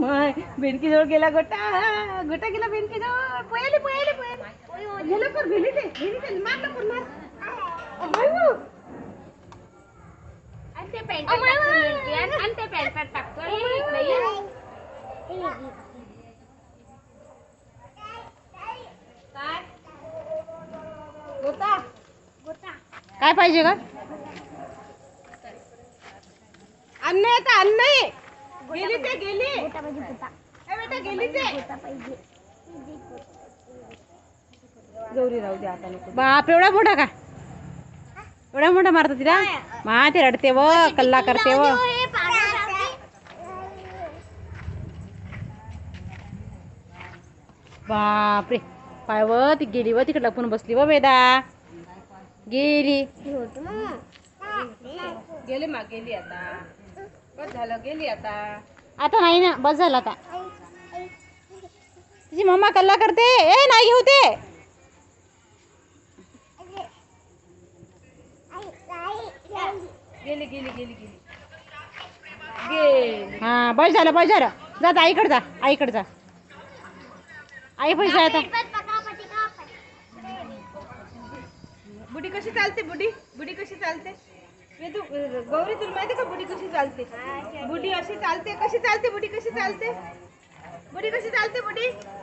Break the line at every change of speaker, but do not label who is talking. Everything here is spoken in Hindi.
माय बेनकी जवळ गेला गोटा गोटा गेला बेनकी जवळ पोयाले पोयाले पोयाले गेलं पर भेली ते भेली ते मार ना पण मार अमाय वो.
आणि ते पॅन्टात टाकतो मिळते आणि आणि ते पॅन्टात टाकतो आणि इकडे ये. काय
गोटा
गोटा
काय पाहिजे का अन्न का अन्न गेली ते गेली
गोटा पाहिजे गोटा
ए बेटा गेली ते
गोटा पाहिजे
गौरी राहू दे आता नको
बाप एवढा मोठा का एवढा मोठा मारतो तिला मा ते रडते व कल्ला करते व
हे पाण्यासाठी
बापरे पाय व ती गेली व तिकडे लपून बसली व वेदा गेली
गेली मा गेली आता. बस झालं गेली आता.
आता नाही ना बस झालं आता. तिची मम्मा कल्ला करते. ए नाही घेऊ ते.
गेली गेली गेली गेली. गेली
हा बस झालं बस झालं. जा आता आईकडे जा आईकडे जा. आई पैसे आता
बुडी कशी चालते बुडी? बुडी कशी चालते? तू गौरी तुला माहिती का बुडी कशी चालते? बुडी अशी चालते. कशी चालते बुडी? कशी चालते? बुडी कशी चालते बुडी?
अशी